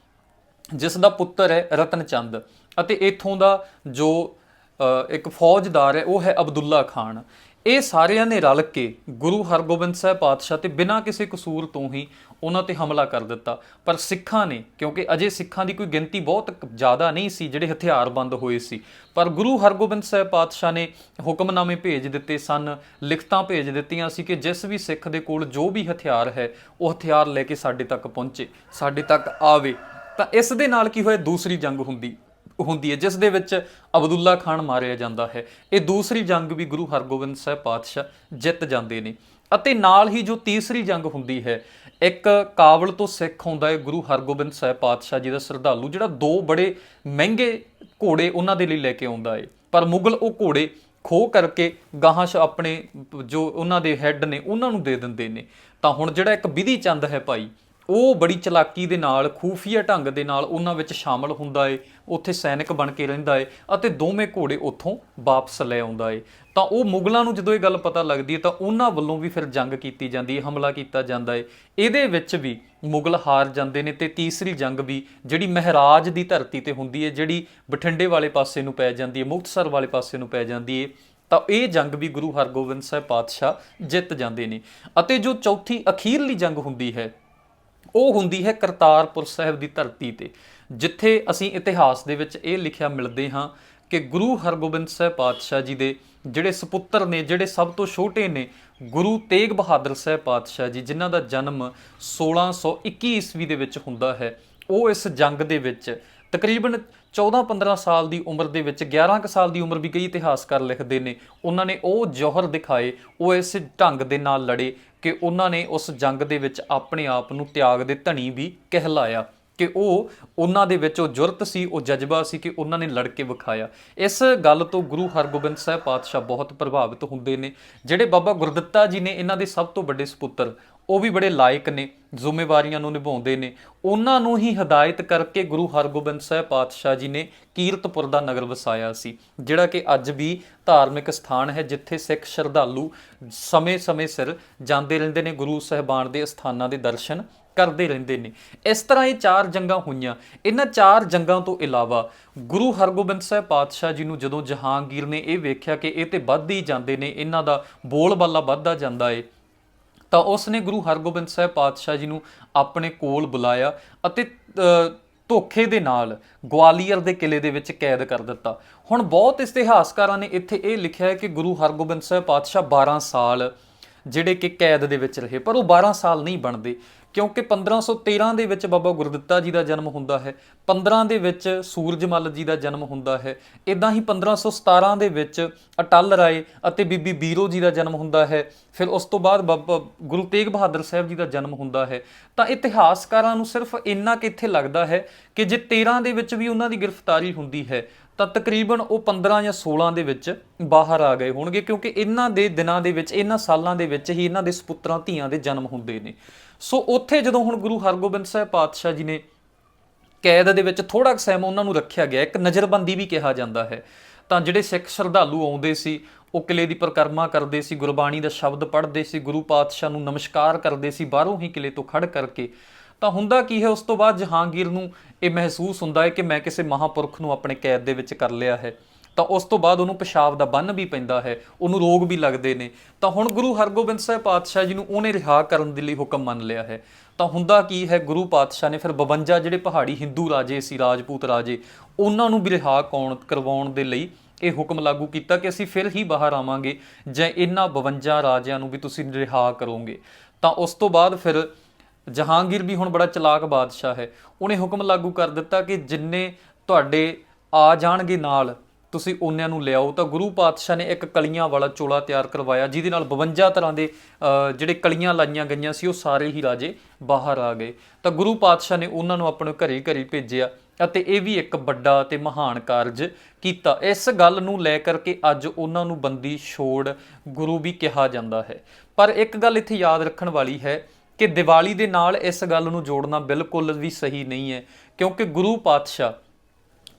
Speaker 1: ਜਿਸ ਦਾ ਪੁੱਤਰ ਹੈ ਰਤਨ ਚੰਦ ਅਤੇ ਇਥੋਂ ਦਾ ਜੋ ਇੱਕ ਫੌਜਦਾਰ ਹੈ, ਉਹ ਹੈ ਅਬਦੁੱਲਾ ਖਾਨ। ਇਹ ਸਾਰਿਆਂ ਨੇ ਰਲ ਕੇ ਗੁਰੂ ਹਰਗੋਬਿੰਦ ਸਾਹਿਬ ਪਾਤਸ਼ਾਹ ਤੇ ਬਿਨਾਂ ਕਿਸੇ ਕਸੂਰ ਤੋਂ ਹੀ ਉਹਨਾਂ ਤੇ ਹਮਲਾ ਕਰ ਦਿੱਤਾ। ਪਰ ਸਿੱਖਾਂ ਨੇ, ਕਿਉਂਕਿ ਅਜੇ ਸਿੱਖਾਂ ਦੀ ਕੋਈ ਗਿਣਤੀ ਬਹੁਤ ਜ਼ਿਆਦਾ ਨਹੀਂ ਸੀ, ਜਿਹੜੇ ਹਥਿਆਰਬੰਦ ਹੋਏ ਸੀ। ਪਰ ਗੁਰੂ ਹਰਗੋਬਿੰਦ ਸਾਹਿਬ ਪਾਤਸ਼ਾਹ ਨੇ ਹੁਕਮਨਾਮੇ ਭੇਜ ਦਿੱਤੇ ਸਨ, ਲਿਖਤਾਂ ਭੇਜ ਦਿੱਤੀਆਂ ਸੀ ਕਿ ਜਿਸ ਵੀ ਸਿੱਖ ਦੇ ਕੋਲ ਜੋ ਵੀ ਹਥਿਆਰ ਹੈ, ਉਹ ਹਥਿਆਰ ਲੈ ਕੇ ਸਾਡੇ ਤੱਕ ਪਹੁੰਚੇ, ਸਾਡੇ ਤੱਕ ਆਵੇ। ਤਾਂ ਇਸ ਦੇ ਨਾਲ ਕੀ ਹੋਇਆ? ਦੂਸਰੀ ਜੰਗ ਹੁੰਦੀ। ਹੁੰਦੀ ਹੈ, ਜਿਸ ਦੇ ਵਿੱਚ ਅਬਦੁੱਲਾ ਖਾਨ ਮਾਰਿਆ ਜਾਂਦਾ ਹੈ। ਇਹ ਦੂਸਰੀ ਜੰਗ ਵੀ ਗੁਰੂ ਹਰਗੋਬਿੰਦ ਸਾਹਿਬ ਪਾਤਸ਼ਾਹ ਜਿੱਤ ਜਾਂਦੇ ਨੇ। ਅਤੇ ਨਾਲ ਹੀ ਜੋ ਤੀਸਰੀ ਜੰਗ ਹੁੰਦੀ ਹੈ, ਇੱਕ ਕਾਬਲ ਤੋਂ ਸਿੱਖ ਹੁੰਦਾ ਹੈ ਗੁਰੂ ਹਰਗੋਬਿੰਦ ਸਾਹਿਬ ਪਾਤਸ਼ਾਹ ਜੀ ਦਾ ਸ਼ਰਧਾਲੂ, ਜਿਹੜਾ ਦੋ ਬੜੇ ਮਹਿੰਗੇ ਘੋੜੇ ਉਹਨਾਂ ਦੇ ਲਈ ਲੈ ਕੇ ਆਉਂਦਾ ਹੈ। ਪਰ ਮੁਗਲ ਉਹ ਘੋੜੇ ਖੋਹ ਕਰਕੇ ਗਾਹਾਂ 'ਚ ਆਪਣੇ ਜੋ ਉਹਨਾਂ ਦੇ ਹੈੱਡ ਨੇ, ਉਹਨਾਂ ਨੂੰ ਦੇ ਦਿੰਦੇ ਨੇ। ਤਾਂ ਹੁਣ ਜਿਹੜਾ ਇੱਕ ਵਿਧੀ ਚੰਦ ਹੈ ਭਾਈ ਉਹ ਬੜੀ ਚਲਾਕੀ ਦੇ ਨਾਲ, ਖੂਫੀਆ ਢੰਗ ਦੇ ਨਾਲ ਉਹਨਾਂ ਵਿੱਚ ਸ਼ਾਮਲ ਹੁੰਦਾ ਏ, ਉੱਥੇ ਸੈਨਿਕ ਬਣ ਕੇ ਰਹਿੰਦਾ ਏ ਅਤੇ ਦੋਵੇਂ ਘੋੜੇ ਉੱਥੋਂ ਵਾਪਸ ਲੈ ਆਉਂਦਾ ਏ। ਤਾਂ ਉਹ ਮੁਗਲਾਂ ਨੂੰ ਜਦੋਂ ਇਹ ਗੱਲ ਪਤਾ ਲੱਗਦੀ ਹੈ ਤਾਂ ਉਹਨਾਂ ਵੱਲੋਂ ਵੀ ਫਿਰ ਜੰਗ ਕੀਤੀ ਜਾਂਦੀ ਹੈ ਹਮਲਾ ਕੀਤਾ ਜਾਂਦਾ ਏ। ਇਹਦੇ ਵਿੱਚ ਵੀ ਮੁਗਲ ਹਾਰ ਜਾਂਦੇ ਨੇ ਤੇ ਤੀਸਰੀ ਜੰਗ ਵੀ ਜਿਹੜੀ ਮਹਾਰਾਜ ਦੀ ਧਰਤੀ ਤੇ ਹੁੰਦੀ ਹੈ ਜਿਹੜੀ ਬਠਿੰਡੇ ਵਾਲੇ ਪਾਸੇ ਨੂੰ ਪੈ ਜਾਂਦੀ ਹੈ ਮੁਕਤਸਰ ਵਾਲੇ ਪਾਸੇ ਨੂੰ ਪੈ ਜਾਂਦੀ ਹੈ ਤਾਂ ਇਹ ਜੰਗ ਵੀ ਗੁਰੂ ਹਰਗੋਬਿੰਦ ਸਾਹਿਬ ਪਾਤਸ਼ਾਹ ਜਿੱਤ ਜਾਂਦੇ ਨੇ। ਅਤੇ ਜੋ ਚੌਥੀ ਅਖੀਰਲੀ ਜੰਗ ਹੁੰਦੀ ਹੈ ਉਹ ਹੁੰਦੀ ਹੈ ਕਰਤਾਰਪੁਰ ਸਾਹਿਬ ਦੀ ਧਰਤੀ ਤੇ, ਜਿੱਥੇ ਅਸੀਂ ਇਤਿਹਾਸ ਦੇ ਵਿੱਚ ਇਹ ਲਿਖਿਆ ਮਿਲਦੇ ਹਾਂ ਕਿ ਗੁਰੂ ਹਰਗੋਬਿੰਦ ਸਾਹਿਬ ਪਾਤਸ਼ਾਹ ਜੀ ਦੇ ਜਿਹੜੇ ਸੁਪੁੱਤਰ ਨੇ, ਜਿਹੜੇ ਸਭ ਤੋਂ ਛੋਟੇ ਨੇ, ਗੁਰੂ ਤੇਗ ਬਹਾਦਰ ਸਾਹਿਬ ਪਾਤਸ਼ਾਹ ਜੀ, ਜਿਨ੍ਹਾਂ ਦਾ ਜਨਮ 1621 ਈਸਵੀ ਦੇ ਵਿੱਚ ਹੁੰਦਾ ਹੈ, ਉਹ ਇਸ ਜੰਗ ਦੇ ਵਿੱਚ ਤਕਰੀਬਨ 14-15 ਸਾਲ ਦੀ ਉਮਰ ਦੇ ਵਿੱਚ 11 ਕੁ ਸਾਲ ਦੀ ਉਮਰ ਵੀ ਕਈ ਇਤਿਹਾਸਕਾਰ ਲਿਖਦੇ ਨੇ, ਉਹਨਾਂ ਨੇ ਉਹ ਜ਼ੋਹਰ ਦਿਖਾਏ, ਉਹ ਇਸ ਢੰਗ ਦੇ ਨਾਲ ਲੜੇ ਕਿ ਉਹਨਾਂ ਨੇ ਉਸ ਜੰਗ ਦੇ ਵਿੱਚ ਆਪਣੇ ਆਪ ਨੂੰ ਤਿਆਗ ਦੇ ਧਣੀ ਵੀ ਕਹਿਲਾਇਆ। ਕਿ ਉਹ ਉਹਨਾਂ ਦੇ ਵਿੱਚ ਉਹ ਜੁਰਤ ਸੀ, ਉਹ ਜਜ਼ਬਾ ਸੀ ਕਿ ਉਹਨਾਂ ਨੇ ਲੜ ਕੇ ਵਿਖਾਇਆ। ਇਸ ਗੱਲ ਤੋਂ ਗੁਰੂ ਹਰਗੋਬਿੰਦ ਸਾਹਿਬ ਪਾਤਸ਼ਾਹ ਬਹੁਤ ਪ੍ਰਭਾਵਿਤ ਹੁੰਦੇ ਨੇ। ਜਿਹੜੇ ਬਾਬਾ ਗੁਰਦਿੱਤਾ ਜੀ ਨੇ ਇਹਨਾਂ ਦੇ ਸਭ ਤੋਂ ਵੱਡੇ ਸੁਪੁੱਤਰ, ਉਹ ਵੀ ਬੜੇ ਲਾਇਕ ਨੇ, ਜ਼ਿੰਮੇਵਾਰੀਆਂ ਨੂੰ ਨਿਭਾਉਂਦੇ ਨੇ। ਉਹਨਾਂ ਨੂੰ ਹੀ ਹਦਾਇਤ ਕਰਕੇ ਗੁਰੂ ਹਰਗੋਬਿੰਦ ਸਾਹਿਬ ਪਾਤਸ਼ਾਹ ਜੀ ਨੇ ਕੀਰਤਪੁਰ ਦਾ ਨਗਰ ਵਸਾਇਆ ਸੀ, ਜਿਹੜਾ ਕਿ ਅੱਜ ਵੀ ਧਾਰਮਿਕ ਸਥਾਨ ਹੈ, ਜਿੱਥੇ ਸਿੱਖ ਸ਼ਰਧਾਲੂ ਸਮੇਂ-ਸਮੇਂ ਸਿਰ ਜਾਂਦੇ ਰਹਿੰਦੇ ਨੇ ਗੁਰੂ ਸਾਹਿਬਾਨ ਦੇ ਸਥਾਨਾਂ ਦੇ ਦਰਸ਼ਨ ਕਰਦੇ ਰਹਿੰਦੇ ਨੇ। ਇਸ ਤਰ੍ਹਾਂ ਇਹ ਚਾਰ ਜੰਗਾਂ ਹੋਈਆਂ। ਇਹਨਾਂ ਚਾਰ ਜੰਗਾਂ ਤੋਂ ਇਲਾਵਾ ਗੁਰੂ ਹਰਗੋਬਿੰਦ ਸਾਹਿਬ ਪਾਤਸ਼ਾਹ ਜੀ ਨੂੰ ਜਦੋਂ ਜਹਾਂਗੀਰ ਨੇ ਇਹ ਵੇਖਿਆ ਕਿ ਇਹ ਤੇ ਵੱਧ ਹੀ ਜਾਂਦੇ ਨੇ, ਇਹਨਾਂ ਦਾ ਬੋਲਬਾਲਾ ਵੱਧਦਾ ਜਾਂਦਾ ਏ, ਤਾਂ ਉਸ ਨੇ ਗੁਰੂ ਹਰਗੋਬਿੰਦ ਸਾਹਿਬ ਪਾਤਸ਼ਾਹ ਜੀ ਨੂੰ ਆਪਣੇ ਕੋਲ ਬੁਲਾਇਆ ਅਤੇ ਧੋਖੇ ਦੇ ਨਾਲ ਗਵਾਲੀਅਰ ਦੇ ਕਿਲੇ ਦੇ ਵਿੱਚ ਕੈਦ ਕਰ ਦਿੱਤਾ। ਹੁਣ ਬਹੁਤ ਇਤਿਹਾਸਕਾਰਾਂ ਨੇ ਇੱਥੇ ਇਹ ਲਿਖਿਆ ਹੈ ਕਿ ਗੁਰੂ ਹਰਗੋਬਿੰਦ ਸਾਹਿਬ ਪਾਤਸ਼ਾਹ 12 ਸਾਲ ਜਿਹੜੇ ਕਿ ਕੈਦ ਦੇ ਵਿੱਚ ਰਹੇ, ਪਰ ਉਹ 12 ਸਾਲ ਨਹੀਂ ਬਣਦੇ। ਕਿਉਂਕਿ 1513 ਦੇ ਵਿੱਚ ਬਾਬਾ ਗੁਰਦਿੱਤਾ ਜੀ ਦਾ ਜਨਮ ਹੁੰਦਾ ਹੈ 15 ਦੇ ਵਿੱਚ ਸੂਰਜਮਲ ਜੀ ਦਾ ਜਨਮ ਹੁੰਦਾ ਹੈ ਇਦਾਂ ਹੀ 1517 ਦੇ ਵਿੱਚ ਅਟਲ ਰਾਏ ਅਤੇ ਬੀਬੀ ਬੀਰੋ ਜੀ ਦਾ ਜਨਮ ਹੁੰਦਾ ਹੈ, ਫਿਰ ਉਸ ਤੋਂ ਬਾਅਦ ਬਾਬਾ ਗੁਰੂ ਤੇਗ ਬਹਾਦਰ ਸਾਹਿਬ ਜੀ ਦਾ ਜਨਮ ਹੁੰਦਾ ਹੈ। ਤਾਂ ਇਤਿਹਾਸਕਾਰਾਂ ਨੂੰ ਸਿਰਫ ਇੰਨਾ ਕਿ ਇੱਥੇ ਲੱਗਦਾ ਹੈ ਕਿ ਜੇ 13 ਦੇ ਵਿੱਚ ਵੀ ਉਹਨਾਂ ਦੀ ਗ੍ਰਿਫਤਾਰੀ ਹੁੰਦੀ ਹੈ, ਤਾਂ ਤਕਰੀਬਨ ਉਹ 15 ਜਾਂ 16 ਦੇ ਵਿੱਚ ਬਾਹਰ ਆ ਗਏ ਹੋਣਗੇ, ਕਿਉਂਕਿ ਇਹਨਾਂ ਦੇ ਦਿਨਾਂ ਦੇ ਵਿੱਚ, ਇਹਨਾਂ ਸਾਲਾਂ ਦੇ ਵਿੱਚ ਹੀ ਇਹਨਾਂ ਦੇ ਸੁਪੁੱਤਰਾਂ ਧੀਆਂ ਦੇ ਜਨਮ ਹੁੰਦੇ ਨੇ। ਸੋ ਉੱਥੇ ਜਦੋਂ ਹੁਣ ਗੁਰੂ ਹਰਗੋਬਿੰਦ ਸਾਹਿਬ ਪਾਤਸ਼ਾਹ ਜੀ ਨੇ ਕੈਦ ਦੇ ਵਿੱਚ ਥੋੜਾ ਕੁ ਸਮਾਂ ਉਹਨਾਂ ਨੂੰ ਰੱਖਿਆ ਗਿਆ, ਇੱਕ ਨਜ਼ਰਬੰਦੀ ਵੀ ਕਿਹਾ ਜਾਂਦਾ ਹੈ। ਤਾਂ ਜਿਹੜੇ ਸਿੱਖ ਸ਼ਰਧਾਲੂ ਆਉਂਦੇ ਸੀ, ਉਹ ਕਿਲੇ ਦੀ ਪਰਿਕਰਮਾ ਕਰਦੇ ਸੀ, ਗੁਰਬਾਣੀ ਦਾ ਸ਼ਬਦ ਪੜ੍ਹਦੇ ਸੀ, ਗੁਰੂ ਪਾਤਸ਼ਾਹ ਨੂੰ ਨਮਸਕਾਰ ਕਰਦੇ ਸੀ, ਬਾਹਰੋਂ ਹੀ ਕਿਲੇ ਤੋਂ ਖੜ ਕਰਕੇ। ਤਾਂ ਹੁੰਦਾ ਕੀ ਹੈ, ਉਸ ਤੋਂ ਬਾਅਦ ਜਹਾਂਗੀਰ ਨੂੰ ਇਹ ਮਹਿਸੂਸ ਹੁੰਦਾ ਹੈ ਕਿ ਮੈਂ ਕਿਸੇ ਮਹਾਪੁਰਖ ਨੂੰ ਆਪਣੇ ਕੈਦ ਦੇ ਵਿੱਚ ਕਰ ਲਿਆ ਹੈ। ਤਾਂ ਉਸ ਤੋਂ ਬਾਅਦ ਉਹਨੂੰ ਪਿਸ਼ਾਬ ਦਾ ਬੰਨ ਵੀ ਪੈਂਦਾ ਹੈ, ਉਹਨੂੰ ਰੋਗ ਵੀ ਲੱਗਦੇ ਨੇ। ਤਾਂ ਹੁਣ ਗੁਰੂ ਹਰਗੋਬਿੰਦ ਸਾਹਿਬ ਪਾਤਸ਼ਾਹ ਜੀ ਨੂੰ ਉਹਨੇ ਰਿਹਾ ਕਰਨ ਦੇ ਲਈ ਹੁਕਮ ਮੰਨ ਲਿਆ ਹੈ। ਤਾਂ ਹੁੰਦਾ ਕੀ ਹੈ, ਗੁਰੂ ਪਾਤਸ਼ਾਹ ਨੇ ਫਿਰ 52 ਜਿਹੜੇ ਪਹਾੜੀ ਹਿੰਦੂ ਰਾਜੇ ਸੀ, ਰਾਜਪੂਤ ਰਾਜੇ, ਉਹਨਾਂ ਨੂੰ ਵੀ ਰਿਹਾ ਕੌਣ, ਕਰਵਾਉਣ ਦੇ ਲਈ ਇਹ ਹੁਕਮ ਲਾਗੂ ਕੀਤਾ ਕਿ ਅਸੀਂ ਫਿਰ ਹੀ ਬਾਹਰ ਆਵਾਂਗੇ ਜੇ ਇਹਨਾਂ 52 ਰਾਜਿਆਂ ਨੂੰ ਵੀ ਤੁਸੀਂ ਰਿਹਾ ਕਰੋਗੇ। ਤਾਂ ਉਸ ਤੋਂ ਬਾਅਦ ਫਿਰ ਜਹਾਂਗੀਰ ਵੀ ਹੁਣ ਬੜਾ ਚਲਾਕ ਬਾਦਸ਼ਾਹ ਹੈ। ਉਹਨੇ ਹੁਕਮ ਲਾਗੂ ਕਰ ਦਿੱਤਾ ਕਿ ਜਿੰਨੇ ਤੁਹਾਡੇ ਆ ਜਾਣਗੇ ਨਾਲ ਤੁਸੀਂ ਉਹਨਾਂ ਨੂੰ ਲਿਆਓ। ਤਾਂ ਗੁਰੂ ਪਾਤਸ਼ਾਹ ਨੇ ਇੱਕ ਕਲੀਆਂ ਵਾਲਾ ਚੋਲਾ ਤਿਆਰ ਕਰਵਾਇਆ, ਜਿਹਦੇ ਨਾਲ 52 ਤਰ੍ਹਾਂ ਦੇ ਜਿਹੜੇ ਕਲੀਆਂ ਲਾਈਆਂ ਗਈਆਂ ਸੀ, ਉਹ ਸਾਰੇ ਹੀ ਰਾਜੇ ਬਾਹਰ ਆ ਗਏ। ਤਾਂ ਗੁਰੂ ਪਾਤਸ਼ਾਹ ਨੇ ਉਹਨਾਂ ਨੂੰ ਆਪਣੇ ਘਰੇ ਘਰੇ ਭੇਜਿਆ ਅਤੇ ਇਹ ਵੀ ਇੱਕ ਵੱਡਾ ਤੇ ਮਹਾਨ ਕਾਰਜ ਕੀਤਾ। ਇਸ ਗੱਲ ਨੂੰ ਲੈ ਕਰਕੇ ਅੱਜ ਉਹਨਾਂ ਨੂੰ ਬੰਦੀ ਛੋੜ ਗੁਰੂ ਵੀ ਕਿਹਾ ਜਾਂਦਾ ਹੈ। ਪਰ ਇੱਕ ਗੱਲ ਇੱਥੇ ਯਾਦ ਰੱਖਣ ਵਾਲੀ ਹੈ ਕਿ ਦੀਵਾਲੀ ਦੇ ਨਾਲ ਇਸ ਗੱਲ ਨੂੰ ਜੋੜਨਾ ਬਿਲਕੁਲ ਵੀ ਸਹੀ ਨਹੀਂ ਹੈ, ਕਿਉਂਕਿ ਗੁਰੂ ਪਾਤਸ਼ਾਹ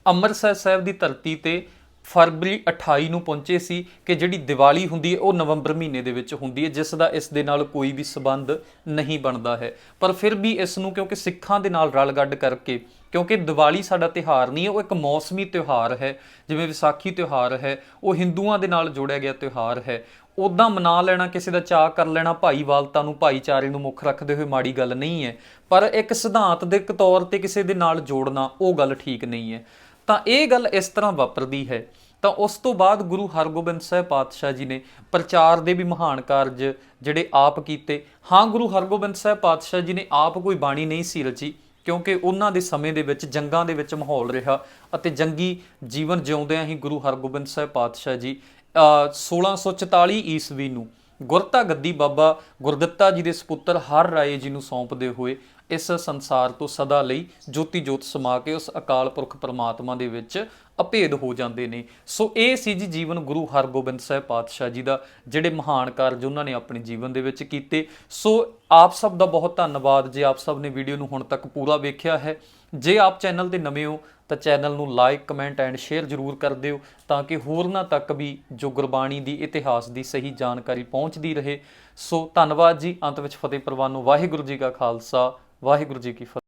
Speaker 1: ਅੰਮ੍ਰਿਤਸਰ ਸਾਹਿਬ ਦੀ ਧਰਤੀ ਤੇ ਫਰਵਰੀ 28 ਨੂੰ ਪਹੁੰਚੇ ਸੀ ਕਿ ਜਿਹੜੀ ਦੀਵਾਲੀ ਹੁੰਦੀ ਹੈ, ਉਹ ਨਵੰਬਰ ਮਹੀਨੇ ਦੇ ਵਿੱਚ ਹੁੰਦੀ ਹੈ, ਜਿਸ ਦਾ ਇਸ ਦੇ ਨਾਲ ਕੋਈ ਵੀ ਸਬੰਧ ਨਹੀਂ ਬਣਦਾ ਹੈ। ਪਰ ਫਿਰ ਵੀ ਇਸ ਨੂੰ ਕਿਉਂਕਿ ਸਿੱਖਾਂ ਦੇ ਨਾਲ ਰਲ ਗੱਡ ਕਰਕੇ, ਕਿਉਂਕਿ ਦੀਵਾਲੀ ਸਾਡਾ ਤਿਉਹਾਰ ਨਹੀਂ ਹੈ, ਉਹ ਇੱਕ ਮੌਸਮੀ ਤਿਉਹਾਰ ਹੈ, ਜਿਵੇਂ ਵਿਸਾਖੀ ਤਿਉਹਾਰ ਹੈ, ਉਹ ਹਿੰਦੂਆਂ ਦੇ ਨਾਲ ਜੋੜਿਆ ਗਿਆ ਤਿਉਹਾਰ ਹੈ। ਉਦਾਂ ਮਨਾ ਲੈਣਾ, ਕਿਸੇ ਦਾ ਚਾਅ ਕਰ ਲੈਣਾ ਭਾਈਵਾਲਤਾ ਨੂੰ, ਭਾਈਚਾਰੇ ਨੂੰ ਮੁੱਖ ਰੱਖਦੇ ਹੋਏ ਮਾੜੀ ਗੱਲ ਨਹੀਂ ਹੈ। ਪਰ ਇੱਕ ਸਿਧਾਂਤ ਦੇ ਤੌਰ ਤੇ ਕਿਸੇ ਦੇ ਨਾਲ ਜੋੜਨਾ, ਉਹ ਗੱਲ ਠੀਕ ਨਹੀਂ ਹੈ। ਤਾਂ ਇਹ ਗੱਲ ਇਸ ਤਰ੍ਹਾਂ ਵਾਪਰਦੀ ਹੈ। ਤਾਂ ਉਸ ਤੋਂ ਬਾਅਦ ਗੁਰੂ ਹਰਗੋਬਿੰਦ ਸਾਹਿਬ ਪਾਤਸ਼ਾਹ ਜੀ ਨੇ ਪ੍ਰਚਾਰ ਦੇ ਵੀ ਮਹਾਨ ਕਾਰਜ ਜਿਹੜੇ ਆਪ ਕੀਤੇ। ਹਾਂ ਗੁਰੂ ਹਰਗੋਬਿੰਦ ਸਾਹਿਬ ਪਾਤਸ਼ਾਹ ਜੀ ਨੇ ਆਪ ਕੋਈ ਬਾਣੀ ਨਹੀਂ ਸੀ ਰਚੀ ਕਿਉਂਕਿ ਉਹਨਾਂ ਦੇ ਸਮੇਂ ਦੇ ਵਿੱਚ ਜੰਗਾਂ ਦੇ ਵਿੱਚ ਮਾਹੌਲ ਰਿਹਾ ਅਤੇ ਜੰਗੀ ਜੀਵਨ ਜਿਉਂਦਿਆਂ ਹੀ ਗੁਰੂ ਹਰਗੋਬਿੰਦ ਸਾਹਿਬ ਪਾਤਸ਼ਾਹ ਜੀ ਅ, 1644 ਈਸਵੀ ਨੂੰ ਗੁਰਤਾ ਗੱਦੀ ਬਾਬਾ ਗੁਰਦਿੱਤਾ ਜੀ ਦੇ ਸੁਪੁੱਤਰ ਹਰ ਰਾਏ ਜੀ ਨੂੰ ਸੌਂਪਦੇ ਹੋਏ ਇਸ ਸੰਸਾਰ ਤੋਂ ਸਦਾ ਲਈ ਜੋਤੀ ਜੋਤ ਸਮਾ ਕੇ ਉਸ ਅਕਾਲ ਪੁਰਖ ਪਰਮਾਤਮਾ ਦੇ ਵਿੱਚ ਅਭੇਦ ਹੋ ਜਾਂਦੇ ਨੇ। ਸੋ ਇਹ ਸੀ ਜੀ ਜੀਵਨ ਗੁਰੂ ਹਰਗੋਬਿੰਦ ਸਾਹਿਬ ਪਾਤਸ਼ਾਹ ਜੀ ਦਾ, ਜਿਹੜੇ ਮਹਾਨ ਕਾਰਜ ਉਹਨਾਂ ਨੇ ਆਪਣੇ ਜੀਵਨ ਦੇ ਵਿੱਚ ਕੀਤੇ। ਸੋ ਆਪ ਸਭ ਦਾ ਬਹੁਤ ਧੰਨਵਾਦ। ਜੇ ਆਪ ਸਭ ਨੇ ਵੀਡੀਓ ਨੂੰ ਹੁਣ ਤੱਕ ਪੂਰਾ ਵੇਖਿਆ ਹੈ, ਜੇ ਆਪ ਚੈਨਲ ਤੇ ਨਵੇਂ ਹੋ, ਤਾਂ ਚੈਨਲ ਨੂੰ ਲਾਈਕ, ਕਮੈਂਟ ਐਂਡ ਸ਼ੇਅਰ ਜ਼ਰੂਰ ਕਰ ਦਿਓ, ਤਾਂ ਕਿ ਹੋਰਨਾਂ ਤੱਕ ਵੀ ਜੋ ਗੁਰਬਾਣੀ ਦੀ, ਇਤਿਹਾਸ ਦੀ ਸਹੀ ਜਾਣਕਾਰੀ ਪਹੁੰਚਦੀ ਰਹੇ। ਸੋ ਧੰਨਵਾਦ ਜੀ। ਅੰਤ ਵਿੱਚ ਫਤਿਹ ਪ੍ਰਵਾਨ ਨੂੰ ਵਾਹਿਗੁਰੂ ਜੀ ਕਾ ਖਾਲਸਾ। ਵਾਹਿਗੁਰੂ ਜੀ ਕੀ ਫਤਿਹ।